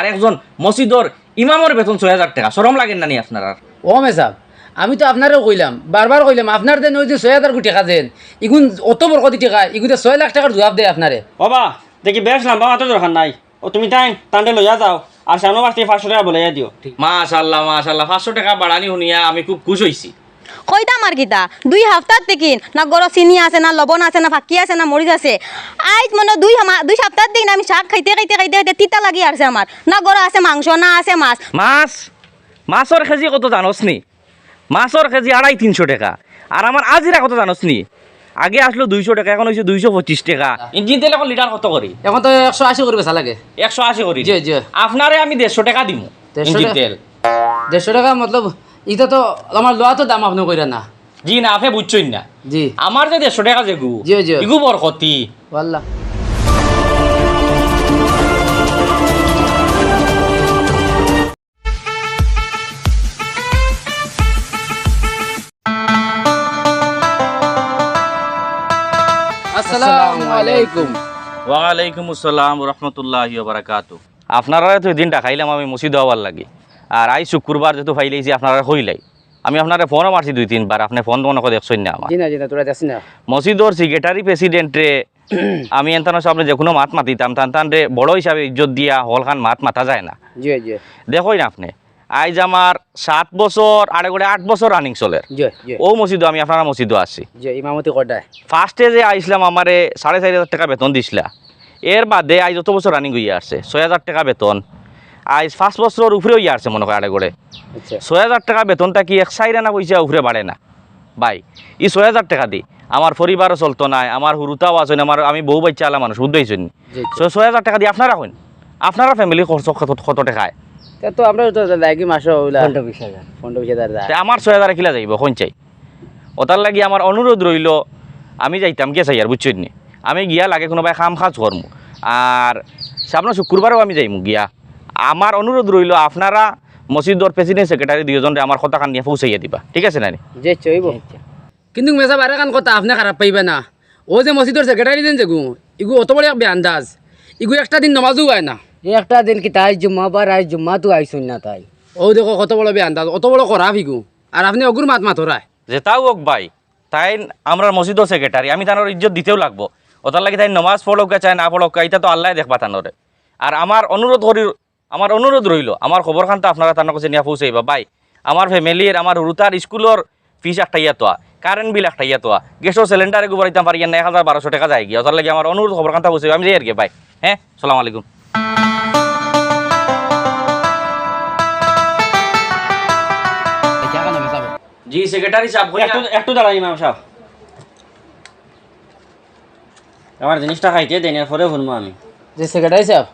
আর একজন মসজিদর ইমামর বেতন ছয় হাজার টাকা। সরম লাগেন না নি আপনার আর ও মেসাব আমি তো আপনারও কইলাম বারবার কইলাম আপনার দেন ওই যে ছয় হাজার কোটি টাকা দেন ইগুন অত বড় কোটি টাকা ইগুতে ছয় লাখ টাকার জবাব দেয় আপনারে বাবা দেখি বেশ লম্বা মাত্র দরকার নাই। ও তুমি তাই টান্ডে লইয়া যাও আর সামনে মাস থেকে পাঁচশো টাকা বলে দিও। মাশাল্লাহ মাশাল্লাহ পাঁচশো টাকা বাড়ানি শুনিয়া আমি খুব খুশ হয়েছি কইতাম আর কিতা দুই হাফতার থেকে না গরো চিনি আছে না লবণ আছে না ফাঁকি আছে না মরিচ আছে। আইজ মনে দুই দুই সপ্তাহ দিন আমি শাক খাইতে খাইতে খাইতে খাইতে তিতা লাগি আছে আমার না গরো আছে মাংস না আছে মাছ। মাছ? মাছর কেজি কত জানোস নি মাছর কেজি আড়াই তিনশো টাকা। আর আমার আজিরা কত জানোস নি আগে আসলো দুইশো টাকা এখন হয়েছে দুইশো পঁচিশ টাকা। ইঞ্জিন তেল এখন লিটার কত করি এখন তো একশো আশি করে বেচা লাগে একশো আশি করি জি, জি। আপনারে আমি দেড়শো টাকা দিব দেড়শো? তেল। দেড়শো টাকা মতলব এটা তো আমার লোয়া তো দাম আপনি কইরা না। জি না আপনি বুঝছেন না। জি। আমার যে দেড়শো টাকা যে গু জি, জি। ইগু বড় ক্ষতি। ওয়াল্লাহ আসসালামু আলাইকুম। ওয়ালাইকুম আসসালাম রহমতুল্লাহ বারাকাতু আপনারা তো দিনটা খাইলাম আমি মসজিদ হওয়ার লাগি। আর আই শুক্রবার যেহেতু ফাইলেছি আপনারা হইলাই। আমি আপনারা ফোনও মারছি দুই তিনবার আপনি ফোন মনে করে দেখছেন না আমার মসজিদর সেক্রেটারি প্রেসিডেন্টে আমি এনতানো সামনে যে কোনো মাত মাতিতাম তান তান রে বড় হিসাবে ইজ্জত দিয়া হলখান মাত মাতা যায় না। দেখোই না আপনি আইজ আমার সাত বছর আড়ে করে আট বছর রানিং চলের। ও মসজিদও আমি আপনারা মসজিদও আছি ইমামতি কটায় ফার্স্টে যে আইসলাম আমারে সাড়ে চারি হাজার টাকা বেতন দিছিলা এর বাদে আজ যত বছর রানিং হইয়া আসছে ছয় হাজার টাকা বেতন। আজ পাঁচ বছরের উপরে হইয়া আসছে মনে হয় আড়ে করে আচ্ছা। ছয় হাজার টাকা বেতনটা কি এক সাইড আনা পয়সা উপরে বাড়ে না? ভাই ই ছয় হাজার টাকা দি। আমার পরিবারও চলতো নাই আমার হুরুতাও আছে আমার আমি বহু বাচ্চা আলা মানুষ জি, জি। ছয় হাজার টাকা দিয়ে আপনারা হইন আপনারা ফ্যামিলি খরচ কত কত টাকায়? তো আমরা লাগি মাসে ছয় হাজার কিলা যাইব কোন চাই। ওটার লাগি আমার অনুরোধ রইল আমি যাইতাম কে চাই আর বুঝছেন নি? আমি গিয়া লাগে কোনোবাই খাম খাজ করমু। আর সামনে শুক্রবারও আমি যাইমু গিয়া। আমার অনুরোধ রইল আপনারা মসজিদর প্রেসিডেন্ট সেক্রেটারি দুজনরে আমার কথা কান নিয়ে পৌঁছাইয়া দিবা। ঠিক আছে নানি? যে চইব কিন্তু মেসা বারে কান কথা আপনি খারাপ পাইবে না। ও যে মসজিদের সেক্রেটারি দেন যে গু ইগু অত বড় এক বেআন্দাজ ইগু একটা দিন নমাজও হয় না। একটা দিন কি তাই জুম্মা বার আই জুম্মা তো আইসুন না তাই। ও দেখো কত বড় আন্দাজ অত বড় করা ইগু আর আপনি অগুর মাত মাত হরায় যে তাও হোক ভাই তাই আমরা মসজিদর সেক্রেটারি আমি তানোর ইজ্জত দিতেও লাগবো। ওটার লাগি তাই নমাজ পড়োকা চাই না পড়োকা এটা তো আল্লাহ দেখবা তানোরে আর আমার অনুরোধ করি আমার অনুরোধ রইল আমার খবর খান তো আপনারা তার কাছে নিয়ে পৌঁছাইবা। ভাই আমার ফ্যামিলির আমার রুতার স্কুলের ফিস একটা তোয়া কারেন্ট বিল একটা তোয়া। গ্যাসের সিলিন্ডারে গোবর দিতাম পারি না এক হাজার বারোশো টাকা যায় গিয়ে। ওটার লাগে আমার অনুরোধ খবর খান পৌঁছাইবা আমি যাই আর কি ভাই হ্যাঁ সালাম আলাইকুম। জি সেক্রেটারি সাহেব একটু দাঁড়াই ইমাম সাহেব। আমার জিনিসটা খাইতে দেন এরপরে শুনব আমি। যে সেক্রেটারি সাহেব।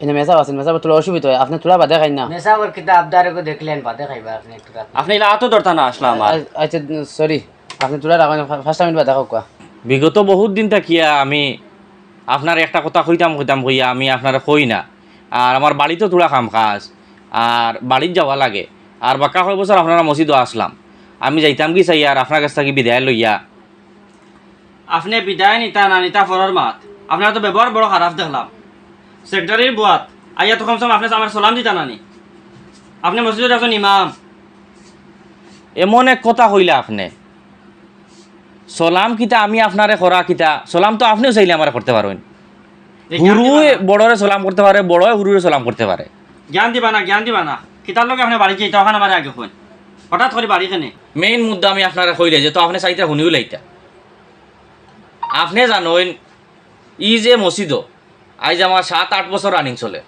এনে মেসা আছেন মেসা তোলা অসুবিধা হয় আপনি তোলা বাদে খাই না নেশাবর কিতাব দারে কো দেখলেন পাতে খাইবা আপনি একটু আপনি এলা আতো দরতা না আসলাম আমার আচ্ছা সরি আপনি তোলা রাখেন ফার্স্ট টাইম বাদে খাও বিগত বহুত দিন থাকিয়া আমি আপনার একটা কথা কইতাম কইতাম কইয়া আমি আপনার কই না আর আমার বাড়িতে তোলা কাম কাজ আর বাড়িত যাওয়া লাগে আর বাক্কা কয় বছর আপনারা মসজিদও আসলাম আমি যাইতাম কি চাই আর আপনার কাছ থেকে বিদায় লইয়া আপনি বিদায় নিতা না নিতা ফরর মাত আপনার তো ব্যবহার বড় খারাপ দেখলাম সেক্রেটারির বুয়াত। আইয়া তো কমসম আপনি আমার সালাম দিতা নানি। আপনি মসজিদের একজন ইমাম। এমন এক কথা কইলা আপনি। সলাম কিতা আমি আপনারে করা কিতা সলাম তো আপনিও চাইলে আমার করতে পারেন হুরুয়ে বড়রে সলাম করতে পারে বড়য়ে হুরুরে সলাম করতে পারে জ্ঞান দিবা না জ্ঞান দিবা না। কিতার লোক আপনি বাড়ি যাইতা ওখানে আমার আগে শুন হঠাৎ করে বাড়ি কেনে। মেইন মুদ্দা আমি আপনারা কইলে যে তো আপনি চাইতে শুনিও লাইতা। আপনি জানেন ই যে মসজিদ আজ আমার সাত, আট বছর রানিং চলে।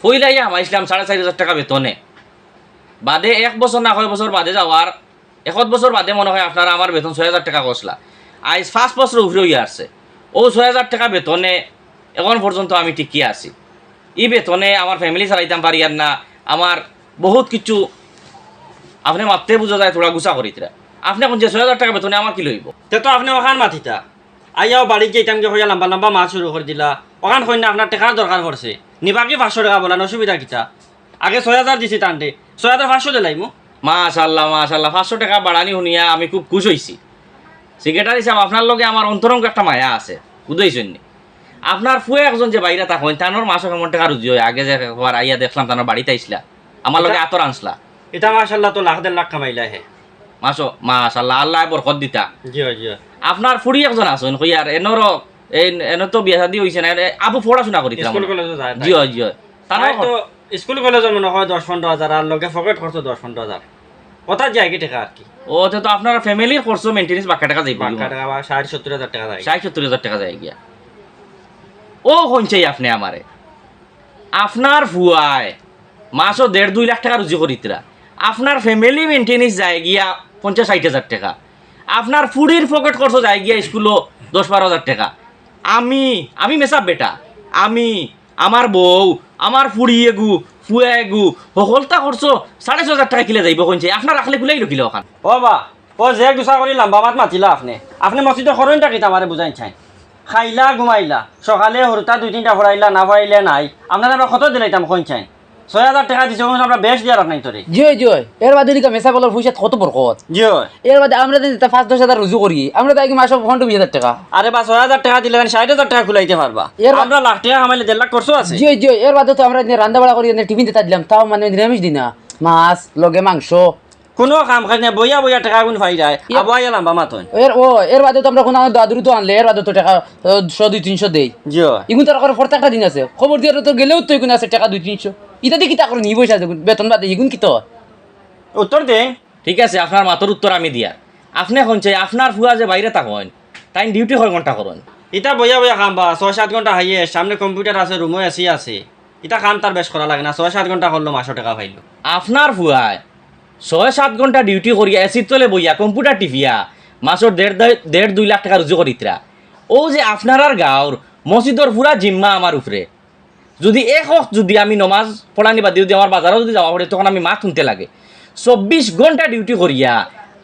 ফইলাইয়া আমার ইসলাম সাড়ে চারি হাজার টাকা বেতনে। বাদে এক বছর না কয় বছর বাদে যাওয়ার একত বছর বাদে মনে হয় আপনারা আমার বেতন ছয় হাজার টাকা কষলা। আজ পাঁচ বছর উপরে হইয়া আসছে। ও ছয় হাজার টাকা বেতনে এখন পর্যন্ত আমি টিকিয়ে আছি। ই বেতনে আমার ফ্যামিলি চালাইতাম পারি আর না, আমার বহুত কিছু আপনি মাত্রে বুঝা যায় তোরা গুছা করিতরা আপনি এখন যে ছয় হাজার টাকা বেতনে আমার কি লইব? তে তো আপনি ওখান মাথিতা। আইয়াও বাড়ি যাইতাম কে হইয়া লম্বা লম্বা মাছ শুরু করে দিলা। ওখান কই না আপনার টাকার দরকার পড়ছে নিবাকি পাঁচশো টাকা বলা অসুবিধা কিতা? আগে ছয় হাজার দিছি টানতে ছয় হাজার পাঁচশো দিলাইমু মাশাল্লাহ মাশাল্লাহ পাঁচশো টাকা বাড়ানি শুনিয়া আমি খুব খুশ হয়েছি সেক্রেটারি সাহেব আপনার লগে আমার অন্তরঙ্গ একটা মায়া আছে। বুঝাইছেন আপনার ফুয়ে একজন যে বাইরে থাকেন তানোর মাসও কেমন টাকা রুজি হয়। আগে যে একবার আইয়া দেখলাম তানোর বাড়িতে আইসলা আমার লগে আতর আনসলা এটা মাশাল্লাহ তো লাখ দেড় লাখ কামাইলা হে মাসো মাশাল্লাহ আল্লাহ বরকত দিতা। জি জি আপনার ফুড়ি একজন আছেন কইয়ার এনর এই এন তো বিয়া শাদি হইছে না আবু পড়াশোনা করি স্কুল কলেজে যায় জি জি তো স্কুল কলেজে মনে হয় দশ পনেরো হাজার আর লগে পকেট খরচ দশ পনেরো হাজার কথা যায় কি টাকা আর কি? ও তো আপনার ফ্যামিলির খরচ মেইনটেনেন্স বাক্কা টাকা যাইব বাক্কা টাকা বা ষাট সত্তর হাজার টাকা যায় ষাট সত্তর হাজার টাকা যায় গিয়া ও হইনচাই আপনি আমারে আপনার ফুয়ায় মাসও দেড় দুই লাখ টাকা রুজি করিতরা আপনার ফ্যামিলি মেনটেনেন্স যায় গিয়া পঞ্চাশ ষাট হাজার টাকা। আপনার ফুডির পকেট খরচ যায় গিয়া স্কুলও দশ বারো হাজার টাকা। আমি আমি মেসাব বেটা। আমি, আমার বউ, আমার ফুড়িয়ে গু ফুয়ে গু হকলতা খরচ সাড়ে ছ হাজার টাকা কিলে যাইব কিনছে আপনার রাখলে কুলাই রকিল ওখান ও বা ও যে গুছা কৰি লাম্বা মাত মাতিলা আপনি। আপনি মসজিদে সরণ টাকি তামারে বুঝাই চাই। খাইলা, ঘুমাইলা, সকালে হরতা দুই তিনটা ভরাইলা না ভরাইলে নাই। আপনার আমরা কত দিলাইতাম কোন চাই। ছয় হাজার টাকা দিছে আমরা বেশ দিয়ার নাই তোরে। জয় জয়। এর বাদে দিকে মেসা বলার পয়সা কত বরকত জি এর বাদে আমরা পাঁচ দশ হাজার রুজু করি আমরা তাই মাসে পনেরো বিশ হাজার টাকা। আরে বা ছয় হাজার টাকা দিলে ষাট হাজার টাকা খুলাইতে পারবা। এর বা- আমরা লাখ টাকা কামাইলে দেড় লাখ করছ আছে। জয় জয়। এর বাদে তো আমরা রান্না বাড়া করি টিফিন দিতে দিলাম তাও মানে নিরামিষ দিনা। মাছ লগে মাংস। কোনো কাম কাজ নাই বইয়া বইয়া টাকা গুণ ফাই যায়। আবু আইয়া লাম্বা মাতন এর ও এর বাদে তো আমরা কোনো দাদুরু তো আনলে এর বাদে তো টাকা শো দুই তিনশো দেই। হয় ইগুন তার প্রত্যেকটা দিন আছে। খবর দিয়ে তো গেলেও তো ইগুন আছে টাকা দুই তিনশো। ইটা দিয়ে কিতা করে নি পয়সা আছে বেতন বাদে ইগুন কিতো? উত্তর দে। ঠিক আছে আপনার মাতর উত্তর আমি দিয়া। আপনি এখন চাই আপনার ফুয়া যে বাইরে থাকেন তাই ডিউটি কয় ঘণ্টা করেন। ইটা বইয়া বইয়া কাম বা ছয় সাত ঘণ্টা হাইয়ে সামনে কম্পিউটার আছে রুমে এসি আছে। ইটা কাম তার বেশ করা লাগে না ছয় সাত ঘণ্টা করল মাসো টাকা পাইলো আপনার ফুয়ায় ছয় সাত ঘণ্টা ডিউটি করিয়া এসির তলে বইয়া কম্পিউটার টিভিয়া মাসর দেড় দেড় দুই লাখ টাকা রুজু করিতরা ও যে আপনার আর গাঁর মসজিদর পুরা জিম্মা আমার উপরে যদি এক হক যদি আমি নমাজ পড়ানি বাদ যদি আমার বাজারও যদি যাওয়া পড়ে, তখন আমি মা শুনতে লাগে। চব্বিশ ঘণ্টা ডিউটি করিয়া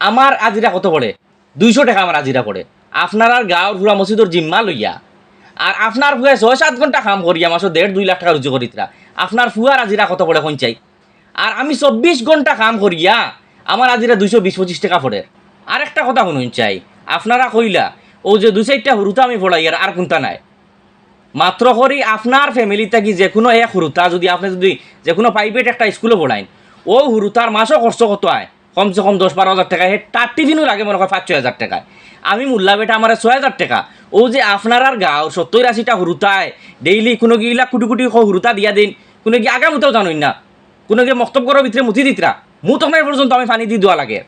আমার আজিরা কত পড়ে? দুইশো টাকা আমার আজিরা পড়ে। আপনার আর গাঁর পুরা মসজিদর জিম্মা লইয়া। আর আপনার ফুয়া ছয় সাত ঘণ্টা কাম করিয়া মাসো দেড় দুই লাখ টাকা রুজু করিতরা আপনার ফুয়ার আজিরা কত পড়ে কোন চাই? আর আমি চব্বিশ ঘণ্টা কাম করিয়া আমার আজিরা দুইশো বিশ পঁচিশ টাকা পড়ে। আর একটা কথা শুনুন চাই। আপনারা কইলা, ও যে দুই চারটা হুরুতা আমি পড়াই, আর কোনটা নাই? মাত্র করি আপনার ফ্যামিলি থাকি যে কোনো এক হুরুতা যদি আপনি যদি যে কোনো প্রাইভেট একটা স্কুলে পড়াইন ও হুরুতার মাসও খরচ কত হয় কমসে কম দশ বারো হাজার টাকা তার টিফিনও লাগে মনে হয় পাঁচ, ছয় হাজার টাকায় আমি মোল্লা বেটা আমার ছয় হাজার টাকা। ও যে আপনার আর গাঁও সত্তর আশিটা হুরুতায় ডেইলি কোনো গিলা কুটি কুটি হুরুতা দিয়া দিন, কোনো কি আগামতেও জানোই না? কোনো কি মক্তব্যর ভিতরে মুথি দিতরা মু তখন পর্যন্ত আমি পানি দি দেওয়া লাগে।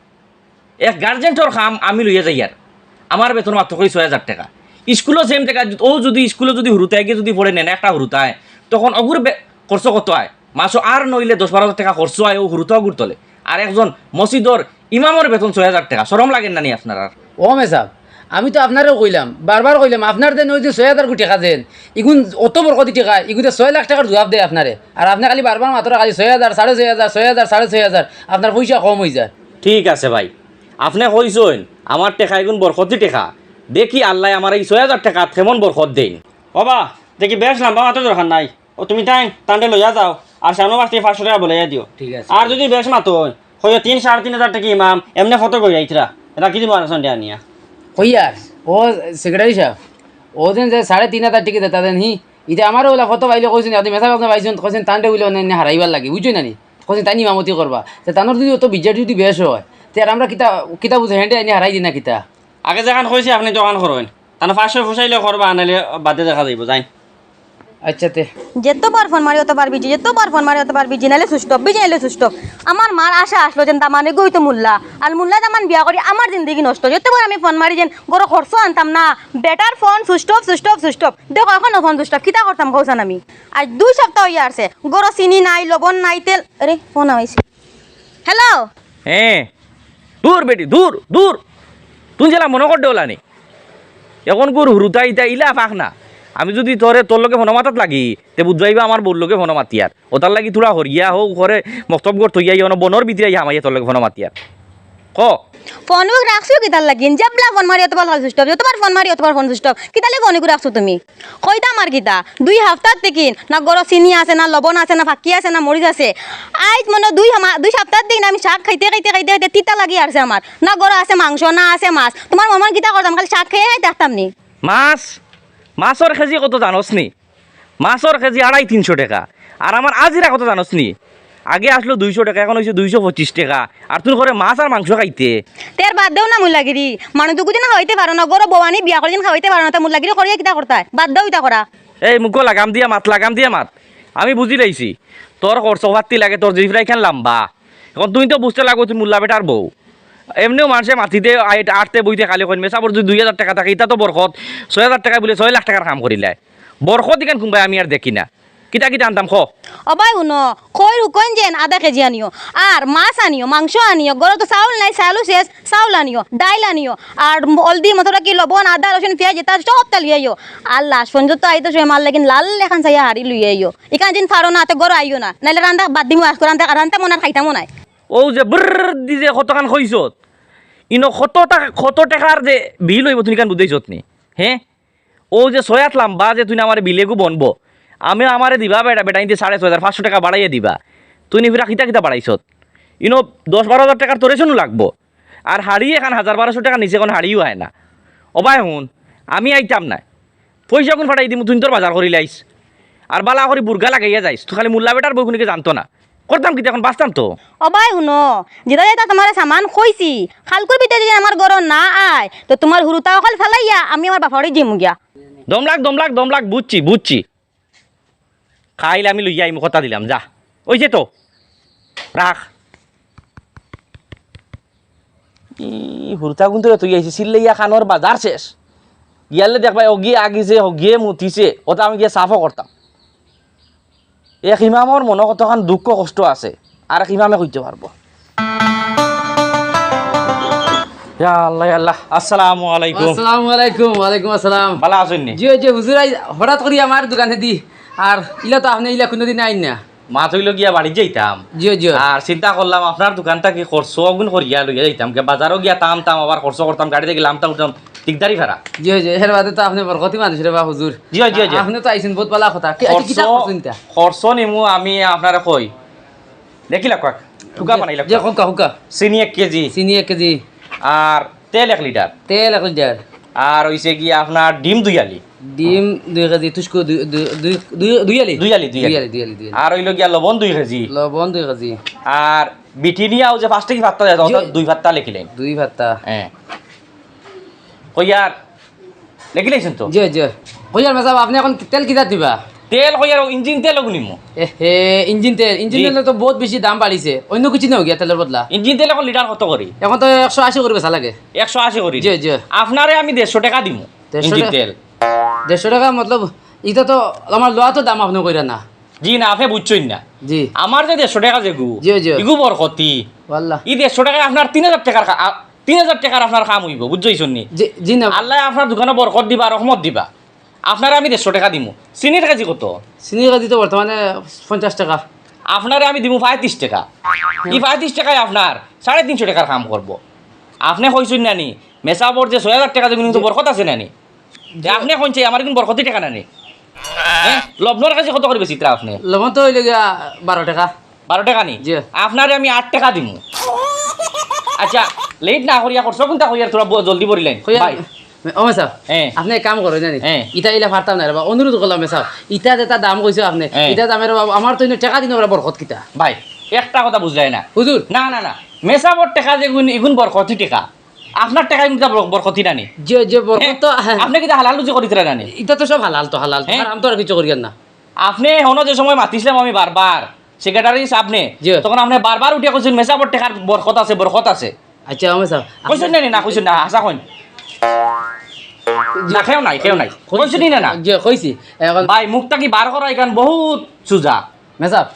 এক গার্জেন্টর কাম আমি লইয়া যাই আর আমার বেতন মাত্র করি ছয় হাজার টাকা। স্কুলও সেম টাকা ও যদি স্কুলে যদি হুরুতায় গিয়ে যদি পড়ে নেন একটা হুরুতায় তখন অগুর খরচ কত হয় মাসও আর নইলে দশ বারো হাজার টাকা খরচ হয় ও হুরুতা অগুর তলে আর একজন মসজিদর ইমামর বেতন ছয় হাজার টাকা সরম লাগেন না নি আপনার আর ও মেসাব আমি তো আপনারও কইলাম বারবার কইলাম আপনার দেন ওই যে ছয় হাজার কোটি টাকা দেন ইগুন অত বরকতি টাকা ইগুতে ছয় লাখ টাকার জবাব দেয় আপনারে আর আপনি খালি বারবার মাত্র খালি ছয় হাজার সাড়ে ছয় হাজার ছয় হাজার সাড়ে ছয় হাজার আপনার পয়সা কম হয়ে যায়। ঠিক আছে ভাই আপনি কইসইন আমার টেকা এগুন বরকতি টেকা। দেখি আল্লাহ আমার এই ছয় হাজার টাকা কেমন বরকত দেন। বাবা দেখি বেশ লাম্বা মাতো দরকার নাই। ও তুমি তাই টান্ডে লইয়া যাও। আর সামনে মাস থেকে পাঁচশো টাকা বলাইয়া দিও। ঠিক আছে। আর যদি বেশ মাতো হয়তো তিন সাড়ে তিন হাজার টাকা ইমাম এমনি ফটো কই যাইতরা এটা কি দিব আনসান দিয়া নিয়া। কইয়ার ও সেক্রেটারি সাহেব ও দিন যে সাড়ে তিন হাজার টিকিট দেতা দেন হি ইতে আমারও ওলা ফটো পাইলে কৈছেন আপনি মেসা আপনি পাইছেন কৈছেন তান্ডে বলে অন্য হারাইবার লাগে বুঝছ না নি কৈছেন তাই নিমামতি করবা। তানোর যদি অত বিজার যদি বেশ হয় তে আর আমরা কিতা কিতা বুঝে হেঁটে আনি হারাই দিই না কিতা। আগে যেখান কইছে আপনি দোকান করেন তাহলে পাঁচশো ফুসাইলে করবা আনালে বাদে দেখা যাইব যাই আচ্ছা তে। যেতবার ফোন মারি অতবার বিজি যেতবার ফোন মারি অতবার বিজি নাইলে সুস্থ বিজি নাইলে সুস্থ। আমার মার আশা আসলো যেন তামানে গই তো মুল্লা। আর মুল্লা তামান বিয়া করি আমার জিন্দগি নষ্ট। যেতবার আমি ফোন মারি যেন গরো খরচ আনতাম না better phone off switch off দেখো এখন ফোন সুইচ কিতা করতাম কৌসান আমি? আজ দুই সপ্তাহ হইয়া আছে গরো চিনি নাই লবণ নাই তেল আরে ফোন আইছে হ্যালো হ্যাঁ দূর বেটি দূর দূর। তুই জেলা মনে করতে ওলানি এখন গুর হুরুতা ইতা ইলা ফাঁক না। আমি যদি তোরে তোর লোকে ফোন মাতাত লাগি, তে বুঝাইবা আমার বোর লোকে ফোন মাতিয়ার ওটার লাগি তোরা হরিয়া হোক ঘরে মস্তব কর থইয়া বনর ভিতরে ইয়া আমাইয়া তোর লোকে ফোন মাতিয়ার ক? ফোন রাখছো কিতার লাগিন। জেবলা ফোন মারি অতবার ফোন অফ যতবার ফোন মারি অতবার ফোন অফ কিতালে ফোন রাখছো তুমি? কইতা আমার কিতা দুই হাফতার থেকে না গরো চিনি আছে না লবণ আছে না ফাঁকি আছে না মরিচ আছে। আজ মানে দুই দুই সপ্তাহ দিন আমি শাক খাইতে খাইতে খাইতে খাইতে তিতা লাগি আছে আমার না গরো আছে মাংস না আছে মাছ। তোমার মমন কিতা করতাম খালি শাক খেয়ে খাইতে আসতাম নি? মাছ? মাছর কেজি কত জানোস নি মাছর কেজি আড়াই তিনশো টাকা। আর আমার আজিরা কত জানোস নি আগে আসলো দুইশো টাকা এখন হয়েছে দুইশো পঁচিশ টাকা। আর তুই ঘরে মাছ আর মাংস খাইতে? তের বাদ দেও না মুল্লাগিরি মানুষ দুগু যেন খাওয়াইতে পারো না গরো বৌয়ানি বিয়া করে খাওয়াইতে পারো না তা মুল্লাগিরি করিয়া কিতা করতা বাদ দেও ইতা করা এই মুখ লাগাম দিয়া মাত লাগাম দিয়া মাত। আমি বুঝি লাইছি তোর খরচ ভাত্তি লাগে তোর জিফরা এখান লাম্বা। এখন তুই তো বুঝতে লাগো তুই মুল্লা বেটার বউ এমনিও মানুষে মাতিতে আইট- আটতে বইতে খালি কইন মেসাবর যদি দুই হাজার টাকা থাকে ইটা তো বরকত ছয় হাজার টাকা বলে ছয় লাখ টাকার কাম করিলে বরকত ইখান কোনবাই আমি আর দেখি না। কিতা কিতা আনতাম খ। অবাই শুনো খৈর হুকন যেন আধা কেজি আনিও আর মাছ আনিও মাংস আনিও গরো তো চাউল নাই চাউলও শেষ চাউল আনিও ডাইল আনিও আর হলদি মশলা কি লবণ আদা রসুন পেঁয়াজ এটা সব তা লুই আইও। আর লাস্ট পর্যন্ত আইতো সে মাল লাগিন লাল লেখান চাইয়া হারি লুই আইও। এখান দিন ফারো না তো গরো আইও না। নাইলে রান্দা বাদ দিমু আজকে রান্দা রান্দা মনে খাইতামো নাই। ও যে ব্র দি যে কতখান খইছত ইনো কত টাকা কত টাকার যে বিল হইব তুমি কান বুঝাইছত নি হ্যাঁ ও যে ছয়াত লাম্বা যে তুই আমার বিলেগু বনব। আমি আমারে দিবা বেটা বেটা ইনতে সাড়ে ছয় হাজার পাঁচশো টাকা বাড়াইয়ে দিবা। তুই নিফিরা খিতা খিতা বাড়াইছত ইনো দশ বারো হাজার টাকার তোরে শুনু লাগবো। আর হাড়ি এখন হাজার বারোশো টাকা নিচে এখন হাড়িও হয় না। অবাই হুন আমি আইতাম না। পয়সা কোন ফাটাই দিম তুই তোর বাজার করি লাইস। আর বালা করি বুর্গা লাগাইয়া যাইস তুই খালি মুল্লা বেটার বইকুনিকে জানতো না। করতাম কি এখন বাঁচতাম তো। অবাই শুনো যেটা যেটা তোমার সামান খইছি খালকুর ভিতরে যদি আমার গরো না আয় তো তোমার হুরুতা অকল ফেলাইয়া আমি আমার বাপাড়ি জিমু গিয়া। দমলাক দমলাক দমলাক বুঝছি বুঝছি। খাইলে আমি লইয়া আমি কথা দিলাম যা। ওই যে তো। রাখ। ই হুরতা কিন্তু তুই আইসি সিল্লাইয়া খানোর বাজার শেষ। গিয়ালে দেখবা ও গিয়ে আগিছে ও গিয়ে মুতিছে ওটা আমি গিয়ে সাফও করতাম। এক ইমামর মনে কতখান দুঃখ কষ্ট আছে আর এক ইমামে কইতে পারব ইয়া আল্লাহ ইয়া আল্লাহ। আসসালামু আলাইকুম। আসসালামু আলাইকুম ওয়ালাইকুম আসসালাম। ভালো আছেন নি? জি জি হুজুর আই হঠাৎ করে আমার দোকানে দি। আর ইলা তো আপনি ইলা কোনোদিন আইন না মা থইল গিয়া বাড়ি যাইতাম জি জি আর চিন্তা করলাম আপনার দোকানটা কি খরচ অগুন করিয়া লইয়া যাইতাম কে বাজারও গিয়া তাম তাম আবার খরচ করতাম গাড়িতে গেলাম তা উঠতাম দিকদারি ভাড়া জি জি এর বাদে তো আপনি বরকতি মানুষ রে বা হুজুর জি, জি, জি। আপনি তো আইছেন বহুত ভালো কথা আচ্ছা, খরচ নিমু আমি আপনারে কই দেখিলা কাক টুকা বানাইলা জি হুকা হুকা চিনি এক কেজি চিনি এক কেজি আর তেল এক লিটার তেল এক লিটার আর হইছে কি আপনার ডিম দুই আলি ডিম দুই কেজি তুসকো দুই আলি? দুই আলি, দুই আলি। দুই আলি দুই আর হইল গিয়া লবণ দুই কেজি। লবণ দুই কেজি। আর বিটিনিয়াও যে কি দুই লিখিলেন। দুই হ্যাঁ। কইয়ার লিখিলেছেন তো? জি জি। কইয়ার মেসাব আপনি এখন তেল কিতা দিবা? তেল কইয়ার ইঞ্জিন তেল হে ইঞ্জিন তেল। ইঞ্জিন। তেল তো বহুত বেশি দাম বাড়িছে অন্য কিছু নেই গিয়া তেলের বদলা। ইঞ্জিন তেল এখন লিটার কত করি এখন তো একশো আশি করে বেচা লাগে। একশো আশি করি জি জি। আপনারে আমি দেড়শো টাকা দিমু ইঞ্জিন তেল। দেড়শো টাকা মতলব এটা তো আমার লোয়া তো দাম আপনি কইরা না। জি না আপনি বুঝছেন না। জি। আমার যে দেড়শো টাকা যে গু জি, জি। ইগু বরকতি ওয়াল্লাহ। ই দেড়শো টাকা আপনার তিন হাজার টাকার তিন হাজার টাকার আপনার কাম হইব বুঝছেন নি? জি না। আল্লাহ আপনার দোকানে বরকত দিবা রহমত দিবা। আপনারে আমি দেড়শো টাকা দিমু। চিনির কাজি কত? চিনি কেজি তো বর্তমানে পঞ্চাশ টাকা। আপনারে আমি দিমু পঁয়ত্রিশ টাকা। এই পঁয়ত্রিশ টাকায় আপনার সাড়ে তিনশো টাকার কাম করব। আপনি কইছেন নানি মেসাবর যে ছয় হাজার টাকা কিন্তু বরকত আছে নানি? যে আপনি কইছে আমার কিন্তু বরকতি টাকা নানি লবণের কাছে কত করে বেশি আপনি লবণ তো হইলে বারো টাকা। বারো টাকা নি। আপনারে আমি আট টাকা দিমু। আচ্ছা লেট না করিয়া করছ কোনটা করিয়া তোরা জলদি বলিলেন কইয়া ভাই ও মেসাব। আপনি কাম জানি। ইটা ইলা ফারতাম না রে বা অনুরোধ করলাম মেসাব ইটা যেটা দাম কইছো আপনি। ইটা দামের বাবা আমার তো ইনো টাকা দিন ওরা বরকত কিতা ভাই একটা কথা বুঝলাই না। হুজুর না না না। মেসাবর টাকা যেগুন এগুন বরকতি টাকা আপনার টাকা কিন্তু বর- বরকতি নানি যে যে বরকত তো হ্যাঁ, আপনি কিন্তু হালাল রুজি করিতে নানি ইটা তো সব হালাল তো হালাল হ্যাঁ। আমি তো আর কিছু করিয়ান না। আপনি হনো যে সময় মাতিছিলাম আমি বারবার সেক্রেটারি আপনি তখন আপনি বারবার উঠে কইছেন মেসাবর টাকার বরকত আছে বরকত আছে। আচ্ছা ও মেসাব কইছেন নানি না? কইছেন না আশা কইন না খেও নাই খেও নাই। কইছেন না না। যে কইছি। এখন ভাই মুখটা কি বার করা এখান বহুত সুজা। মেসাব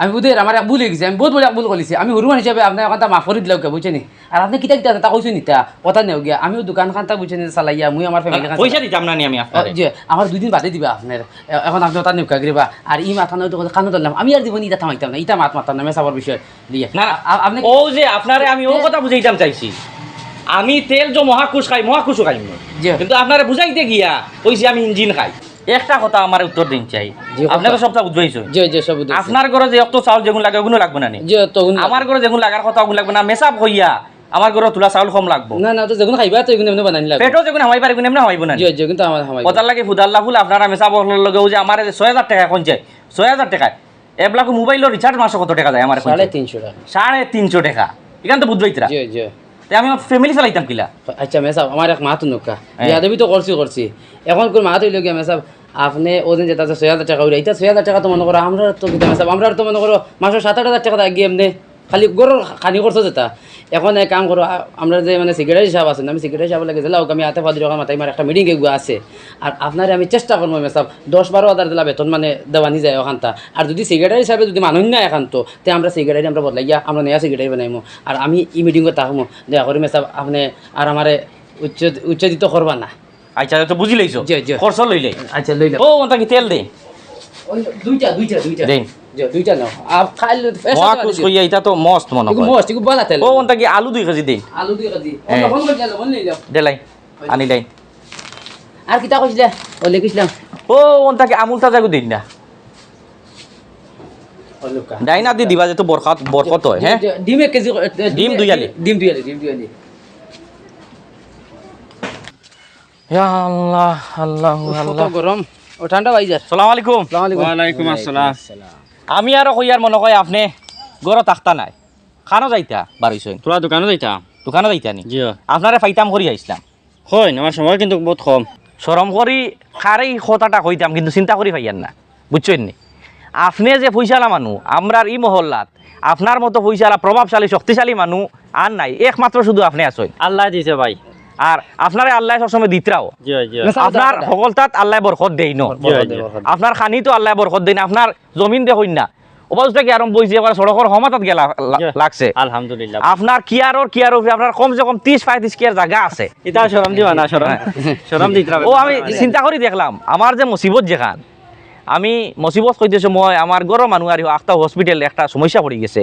আমি বুঝে আমার ভুল গেছে আমি বহুত বড় ভুল করেছি আমি হরুমান হিসাবে আপনার এখন তা মাফ করে দিলাম বুঝছেন আর আপনি কিতা কিতা তা কইছেন নিতা কথা নেও গিয়া আমিও দোকান খান তা বুঝছেন চালাইয়া মুই আমার ফ্যামিলি পয়সা দিতাম না নি আমি আপনার যে আমার দুই দিন বাদে দিবা আপনার এখন আপনি ওটা নেউকা গরিবা আর ই মাথা নয় কানো ধরলাম আমি আর দিবনি ইটা থামাইতাম না ইটা মাত মাতাম না মেসাবার বিষয় লিয়ে না আপনি ও যে আপনারে আমি ও কথা বুঝাইতাম চাইছি। আমি তেল যে মহাকুশ খাই মহাকুশও খাই। জি। কিন্তু আপনারে বুঝাইতে গিয়া কইছি আমি ইঞ্জিন খাই। একটা কথা আমার উত্তর দিন চাই। জি, কথা। বুঝবাইছো যে যে সব আপনার ঘরে যে অত চাউল যেগুন লাগে ওগুলো লাগবে না নি? যে তো উনি- আমার ঘরে যেগুন লাগার কথা ওগুলো লাগবে না। মেসাব হইয়া আমার ঘরে তুলা চাউল কম লাগবো। না না তো খাইবা তো এগুলো এমনি বানানি লাগবে। পেটও যখন হামাই পারি এমনি হামাইব না জি জি কিন্তু আমার হামাই কথার লাগে ফুদাল্লা ফুল আপনার চাব লগেও যে আমার ছয় হাজার টাকা এখন যায় ছয় হাজার টাকায়। এবলাক মোবাইলের রিচার্জ মাসে কত টাকা যায় আমার এখন সাড়ে তিনশো টাকা। সাড়ে তিনশো টাকা। এখান তো বুঝবাইতরা জি জি। আমি আমার ফ্যামিলি চালাইতাম কিলা। আচ্ছা মেসাব আমার এক মাথা নৌকা। হ্যাঁ। বিয়াদবি তো করছি করছি। এখন কোন মাথা হইল মেসাব আপনি ওদিন যেটা আছে ছয় হাজার টাকা উড়ে এটা ছয় হাজার টাকা তো মনে করো, আমরা তো আমরা তো মনে করো, মাসে সাত আট হাজার টাকা গিয়ে এমনি? খালি গরুর খানি করছ যেটা। এখন এক কাম করো আমরা যে মানে সিগারেট হিসাব আছে আমি সিগারেট হিসাব লাগে দিলাম আমি হাতে রকম মাথায় আমার একটা মিটিং এগুলো আছে। আর আপনারে আমি চেষ্টা করব মেসাব দশ বারো হাজার দিলা বেতন মানে দেওয়ানি যায় ওখানটা আর যদি সিগারেট হিসাবে যদি মানুষ না এখান তো তে আমরা সিগারেট আমরা বদলাই গিয়া, আমরা নয়া সিগারেট বানাইমো। আর আমি এই মিটিংয়ে থাকব দয়া করে মেসাব আপনি আর আমারে উচ্চ উচ্চদিত করবা না। আচ্ছা তো বুঝি লইছো। খরচ লইলে আচ্ছা লইলাম ও ওটা কি তেল দে? দুইটা দুইটা দুইটা। দেন। দুইটা নাও। আর খাইলে মহা খুশ কইয়া এটা তো মস্ত মনে হয় মস্ত এগু বলা তেল। ও ওটা কি আলু দুই কেজি আলু দুই হ্যাঁ। লবণ দেলাই আনিলাই আর কিতা কইছিলা? ও লিখিছিলাম ও ওটা কি আমুল তাজা দিন না? ডাইনা দি দিবা যে তো বরকত হয় হ্যাঁ? ডিম এক কেজি ডিম দুই আলি। ডিম দুই আলি ডিম দুই আলি। ইয়া আল্লাহ আল্লাহ কত গরম ও ঠান্ডা বাইজার সালাম আলাইকুম ওয়ালাইকুম আসসালাম আমি আর কইয়ার মনে কয় আপনি গড় তাখতা নাই খানো যাইতা বারইছই তোরা দোকানে যাইতাম দোকানে যাইতা নি জি আপনারে ফাইতাম করি আইসলাম হয় আমার সময় কিন্তু বহুত কম সরম করি খারেই কথাটা কইতাম কিন্তু চিন্তা করি পাইয়ান না বুঝছেন নি আপনি যে পয়সালা মানুষ আমরার ই মহল্লাত আপনার মতো পয়সালা প্রভাবশালী শক্তিশালী মানুষ আর নাই একমাত্র শুধু আপনি আছেন আল্লাহ দিছে ভাই আর আপনারে আল্লাহ সবসময় দিতরাও। আপনার সকলতাত আল্লাহ বরকত দেই ন। দে, দে। আপনার খানি তো আল্লাহ বরকত দেই না আপনার জমিন দেখুন না। অবস্থা কি আরম্ভ হয়েছে এবার সড়কের সমাতাত গেলা লাগছে। আলহামদুলিল্লাহ। আপনার কিয়ারর কিয়ার উপরে আপনার কমসে কম ত্রিশ পঁয়ত্রিশ কিয়ার জায়গা আছে। এটা শরম দিবা না শরম শরম দিতরা ও আমি চিন্তা করে দেখলাম আমার যে মুসিবত যেখান আমি মুসিবত কইতেছো মই আমার গরম মানুষ আর আখতা হসপিটাল একটা সমস্যা পড়ে গেছে।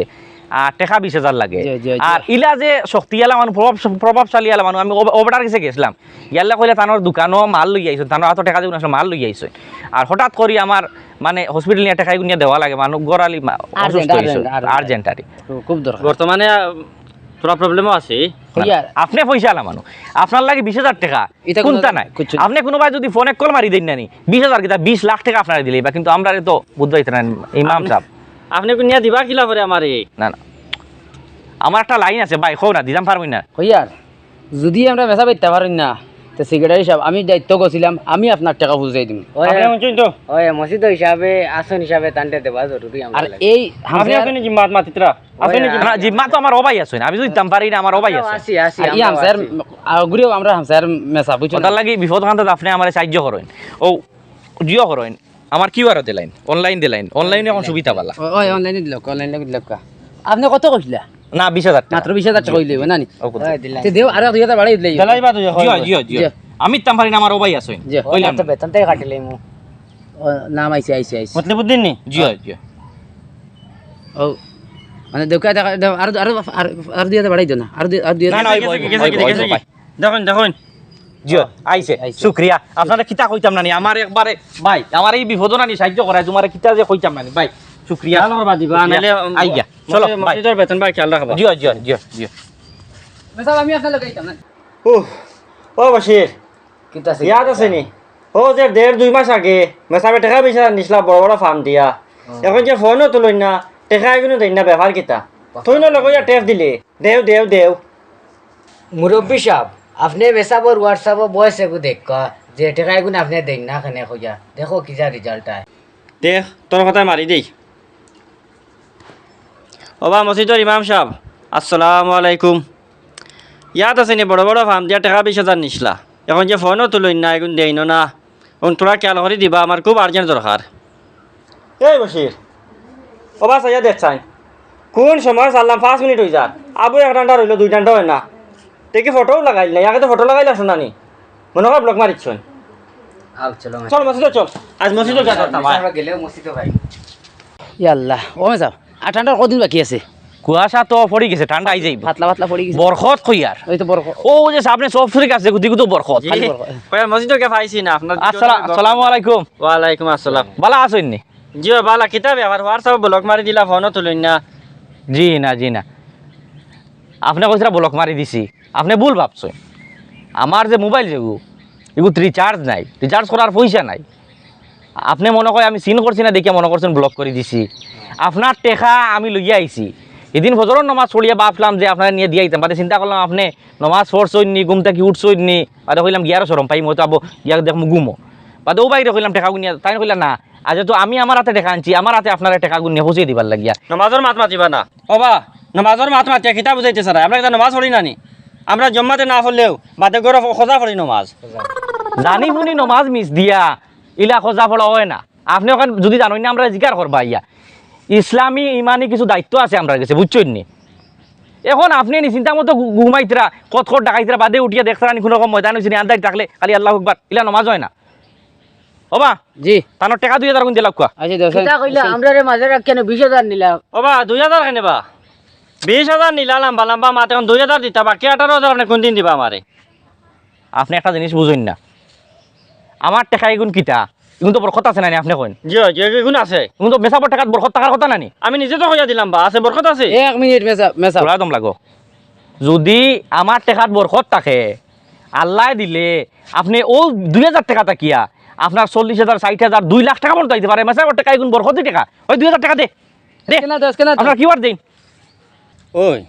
টেকা বিশ হাজার লাগে। আর ইলা যে শক্তিয়ালা মানুষ প্রভাব প্রভাবশালী আলা মানুষ আমি ওবেটার কাছে গেছিলাম। ইয়াল্লা কইলে তানোর দোকানও মাল লই আইছো তানোর হাতে টাকা দিব না মাল লই আইছো আর হঠাৎ করি আমার মানে হসপিটাল নিয়ে টাকা গুনিয়া দেওয়া লাগে মানুষ গড়ালি অসুস্থ. আর্জেন্ট আর খুব দরকার বর্তমানে তোরা প্রবলেমও আছে। আপনি পয়সা আলা মানুষ আপনার লাগে বিশ হাজার টাকা। এটা কোনো- কোনটা নাই? আপনি কোনোবাই যদি ফোনে কল মারি দেন নানি বিশ হাজার কিতা বিশ লাখ টাকা আপনারা দিলে বা কিন্তু আমরা তো বুঝবাই না ইমাম সাহেব আপনি কোনিয়া দিবা কিলা করে আমারে? না না। আমার একটা লাইন আছে ভাই না দিতাম পারবি না? হইয়ার যদি আমরা মেসা পাইতে পারি না তো সিগারেট হিসাব আমি দায়িত্ব করছিলাম আমি আপনার টাকা বুঝাই দিম। আপনি শুনছেন তো ওই মসজিদ হিসাবে আসন হিসাবে টানতে দেবা জরুরি আর এই আপনি জিম্মাত মাতিতরা? না আমার অবাই আছে আমি যদি পারি না আমার অবাই আছে। আসি আসি আর হামসার আসি। আমরা হামসার মেসা লাগি বিপদ কান্তত আপনি আমার সাহায্য করেন। ও জিও করেন। আমার কিউ আর দিলাইন অনলাইন দিলাইন অনলাইনে এখন সুবিধা পালা ওই অনলাইনে দিল অনলাইনে দিল আপনি কত কইলা না বিশ হাজার টাকা। মাত্র বিশ হাজার টাকা হইলে না নি। তে দেও আর দুই হাজার বাড়াই দিলে। দেলাইবা তুই জিও জিও জিও। আমি দিতাম পারি না আমার অবাই আছে। জি। ওই না। তো বেতন থেকে কাটিলে মু। নাম আইছে আইছে আইছে। মতলি বুদ্দিন নি? জিও জিও। ও মানে দেউকা আর আর আর- আর দুই হাজার বাড়াই দিও না। আর দুই আর দুই না, না, হাজার ওই- ওই- গেছে কি, ওই- গেছে ওই- কি? দেখুন দেখুন। জিও আইছে। আইছে। শুক্রিয়া। আপনারা কিতা কইতাম নানি? আমার একবারে ভাই আমার এই বিপদ নানি সাহায্য করায় তোমার কিতা যে কইতাম নানি? ভাই শুক্রিয়া খেয়াল করবা দিবা নাহলে আইয়া চলো বেতন ভাই খেয়াল রাখবা জিও জিও জিও জিও। আমি আপনার লাগাইতাম না উহ, ও বশির কিতা ইয়াদ আছে নি? ও যে দেড় দুই মাস আগে মেসাবে টেকা পয়সা নিছিলা বড় বড় ফার্ম দিয়া। এখন যে ফোনও তুলই না টেকা এগুলো দেই না ব্যবহার কিতা। তুই না লগইয়া টেপ দিলে। দেও দেও দেও। মুরব্বী সাহেব আপনি বেসাবর হোয়াটসঅ্যাপ বয়স এগু দেখ যে টেকা এগুন আপনি দেখ না খানে খোঁজা। দেখো কি যা রেজাল্ট আয় দেখ তোর কথা মারি দেই। ওবা মসজিদর ইমাম সাহেব আসসালামু আলাইকুম। ইয়াদ আছে নি বড় বড় ফার্ম দিয়া টাকা বিশ হাজার নিছিলা। এখন যে ফোনও তুলই না এগুন দেই না এখন তোরা খেয়াল করে দিবা আমার খুব আর্জেন্ট দরকার এই বশির ওবা সাইয়া দেখ চাই। কোন সময় চাললাম পাঁচ মিনিট হয়ে যার আবু এক ঘণ্টা রইল দুই ঘণ্টা হয় না। দেখি ফটোও লাগাইল না ইয়াকে তো ফটো লাগাইলা শোনা নি মনে হয় ব্লক আও চলো চল মসজিদে চল। আজ মসজিদে যা আমরা গেলেও মসজিদে ভাই। ইয়াল্লাহ ও মেসা আর ঠান্ডার কদিন বাকি আছে? কুয়াশা তো পড়ি গেছে ঠান্ডা আই যাইব। পাতলা পাতলা পড়ে গেছে। বরখত কইয়ার ওই তো বড় ও যে সামনে সব ফ্রিক আছে গুদি গুদি বরখত। খালি বরকত। মসজিদে কে পাইছি না? আপনার আসসালাম আলাইকুম। ওয়ালাইকুম আসসালাম। ভালো আছেন নি জি বালা কিতাব? আমার হোয়াটসঅ্যাপ ব্লক মারি দিলা ফোনও তুলুন না। জি না জি না। আপনি কইসরা ব্লক মারি দিছি। আপনি ভুল ভাবছেন। আমার যে মোবাইল যেগু এগুলো রিচার্জ নাই রিচার্জ করার পয়সা নাই। আপনি মনে হয় আমি সিন করছি না দেখে মনে করছেন ব্লক করে দিছি। আপনার টেকা আমি লইয়া আইছি। এদিন ফজরের নমাজ পড়িয়া ভাবলাম যে আপনার নিয়ে দিয়ে আইতাম বাদে চিন্তা করলাম আপনি নমাজ পড়ছই নি ঘুম থেকে উঠছই নি বাদে কইলাম গিয়ারও সরম পাই মতো আবো গিয়া দেখমু ঘুমো। বাদে ও বাইরে কইলাম টেকা গুনিয়া তাই কইলাম না আজ তো আমি আমার হাতে টেকা আনছি আমার হাতে আপনার টেকা গুনিয়ে পৌঁছে দিবার লাগিয়া। নমাজর মাত মাতিবা না। ওবা নমাজর মাত মাতিয়া কিতা বুঝাইতে স্যার আমরা নমাজ পড়ি নানি আমরা জম্মাতে না পড়লেও বাদে করে খোঁজা পড়ি নমাজ। জানি শুনি নমাজ মিস দিয়া ইলা খোঁজা ফলা হয় না। আপনি ওখানে যদি জানেন না আমরা জিকার করবা ইয়া। ইসলামী ইমানি কিছু দায়িত্ব আছে আমরা কাছে বুঝছেন নি এখন আপনি নি চিন্তা মতো ঘুমাইতরা কত কত ডাকাইতরা বাদে উঠিয়া দেখতরা নি কোনো রকম ময়দান হয়েছে আন্দাজ থাকলে খালি আল্লাহ একবার ইলা নমাজ হয় না। হবা জি। তানোর টাকা দুই হাজার কোন দিলাক কোয়া আচ্ছা আমরা মাঝে রাখেন বিশ হাজার নিলাম। ওবা দুই হাজার কেনে বা বিশ হাজার নিলা লাম্বা লাম্বা মাতে এখন দুই হাজার দিতা বাকি আঠারো হাজার আপনি কোন দিন দিবা আমারে? আপনি একটা জিনিস বুঝুন না। আমার টাকা এগুন কিতা? এগুন তো বরকত আছে না নি আপনি কইন? জিও জিও গুণ আছে। এগুন তো মেসাবর টাকাত বরকত টাকার কথা নানি আমি নিজে তো কইয়া দিলাম বা আছে বরকত আছে? এক মিনিট মেসা মেসা তোলা দম লাগো। যদি আমার টেকাত বরকত থাকে আল্লাহ দিলে আপনি ও দুই হাজার টাকা তাকিয়া আপনার চল্লিশ হাজার ষাট হাজার দুই লাখ টাকা মতো দিতে পারে। মেসা টাকা এগুন বরকতি টাকা। ওই দুই হাজার টাকা দে। কেনা কেনা আপনার কি বার দিন? ওই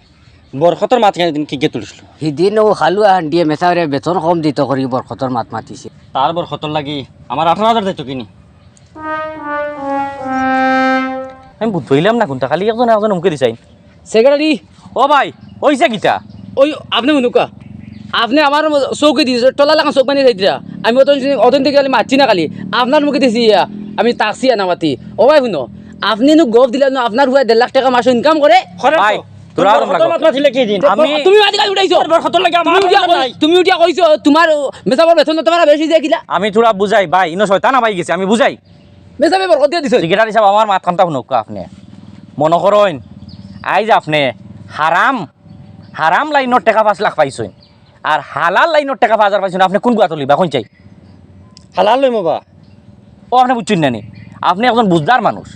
বরকতর মাত কেন দিন কি কে তুলিছিল? সিদিন ও হালুয়া হান্ডিয়ে মেসারে বেতন কম দিত করি বরকতর মাত মাতিছে। তার বরকতর লাগি আমার আঠারো হাজার দিত কিনি আমি বুঝ ধরলাম না কোনটা খালি একজন একজন উমকে দিছাই সেক্রেটারি ও ভাই ওইসে গীতা। ওই আপনি মনুকা আপনি আমার চৌকি দিয়েছে টলা লাগান চৌক বানিয়ে দিরা আমি অতন অতন থেকে খালি মাতছি না খালি। আপনার মুখে দিছি ইয়া। আমি তাকছি না মাতি। ও ভাই শুনো আপনি নো গপ দিলে না আপনার হুয়া দেড় লাখ টাকা মাসে ইনকাম করে আমি তোরা বুঝাই ভাই ইনো শয়তান আমাই গেছে আমি বুঝাই মেসাবে বরকত দিয়ে দিছো আমার মাত কামটা শুনুক আপনি। মনে করেন আইজ আপনি হারাম হারাম লাইনের টাকা পাঁচ লাখ পাইছেন আর হালাল লাইনের টাকা পাঁচ হাজার পাইছেন আপনি কোন গুয়া তুলিবা কোন চাই। হালাল লই মোবা। ও আপনি বুঝছেন নানি আপনি একজন বুঝদার মানুষ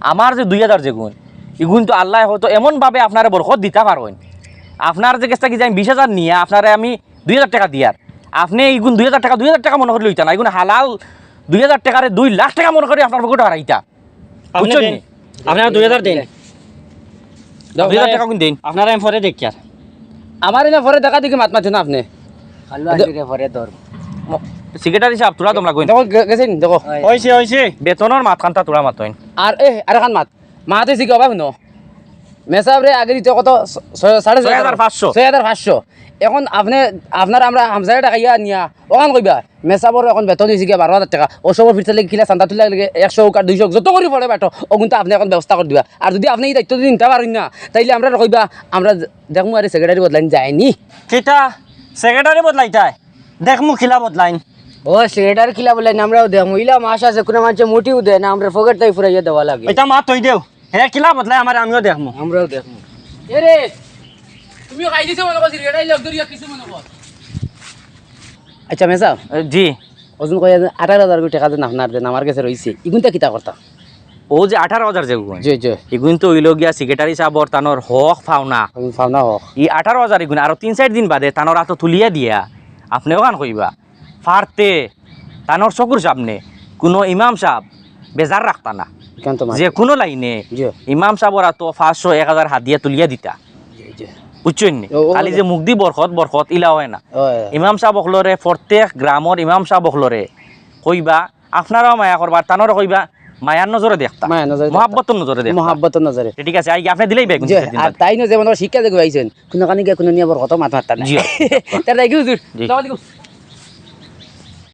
আমার যে দুই হাজার যে গুণ এগুণ তো আল্লাহ হয়তো এমনভাবে আপনারা বরকত দিতে পারবেন আপনার যে কাছটা কি যে আমি বিশ হাজার নিয়ে আপনারা আমি দুই হাজার টাকা দিয়ার আপনি এইগুণ দুই হাজার টাকা দুই হাজার টাকা মনে করে লইতা না এগুণ হালাল দুই হাজার টাকারে দুই লাখ টাকা মনে করে আপনার পকেটে হারাইতা বুঝছেন? আপনার দুই হাজার দিন। দুই হাজার টাকা দিন। আপনারা আমি পরে দেখি আর আমার এনে পরে দেখা দেখি মাত মাতি না আপনি? পরে ধর সেক্রেটারি সাহেব তোরা তোমরা কইন দেখো গেছেন দেখো। হয়েছে হয়েছে বেতনের তোরা মাতইন। আর এ আর খান মাত। মাতে শিখে অভাব শুনো মেসাব রে আগে দিতে কত সাড়ে ছয় হাজার। পাঁচশো। ছয় হাজার পাঁচশো। এখন আপনি আপনার আমরা হামসারে টাকা ইয়া নিয়া ওখান কইবা মেসাবর এখন বেতন গিয়া বারো হাজার টাকা। ওসবর ফিরতে লাগে কিলা চান্দা তুলে লাগে একশো কার দুইশো যত করে পড়ে বাটো ও কিন্তু আপনি এখন ব্যবস্থা করে দিবা। আর যদি আপনি এই দায়িত্ব যদি নিতে পারেন না তাইলে আমরা কইবা আমরা দেখমু আর সেক্রেটারি বদলাইন যায়নি কিতা? সেক্রেটারি বদলাইতাই দেখ মু খিলা বদলাইন। ও সেক্রেটারি কিলা বলে আমরাও দে মহিলা মাস আছে কোনো মানুষে মুটিও দেয় না আমরা ফকেট তাই ফুরাইয়া দেওয়া লাগে। এটা মা তৈ দেও। হে কিলা বদলাই আমার আমিও দেখমু? আমরাও দেখব এরে খাই দিছো মনে লগ ধরিয়া কিছু মনে কর। আচ্ছা মেসাব এ, জি। ওজন কয় আঠারো হাজার কোটি টাকা দেন আপনার দেন আমার কাছে রয়েছে ইগুনটা কিতা করতা? ও যে আঠারো হাজার যে গুণ। জয় এগুণ তো হইল গিয়া সেক্রেটারি সাহেবর তানোর হক আমি ভাবনা হোক। ই আঠারো হাজার এগুণ আর তিন চার দিন বাদে তানোর হাত তুলিয়া দিয়া। আপনিও গান কইবা। ফারতে তানোর চকুর সামনে কোনো ইমাম সাহেব বেজার রাখতা না। যে কোনো লাইনে ইমাম সাহেবর হাত পাঁচশো এক হাজার হাত দিয়া তুলিয়া দিতা। খালি যে মুখ দি ইলা হয় না। ইমাম প্রত্যেক গ্রামর ইমাম কইবা আপনারাও মায়া করবা তানোর কইবা মায়ার নজরে দেখতা। মায়া নজরে দেখতা। মহাব্বতর নজরে দেখতা। মহাব্বতের নজরে ঠিক আছে আই আপনি দিলেই বেগুন জি আর তাই না যেমন শিক্ষা দেখে আইছেন কোনো কানি গিয়ে কোনো নিয়ে বড় কত মাথা মারতা না জি। তার দেখি হুজুর জি। আলাইকুম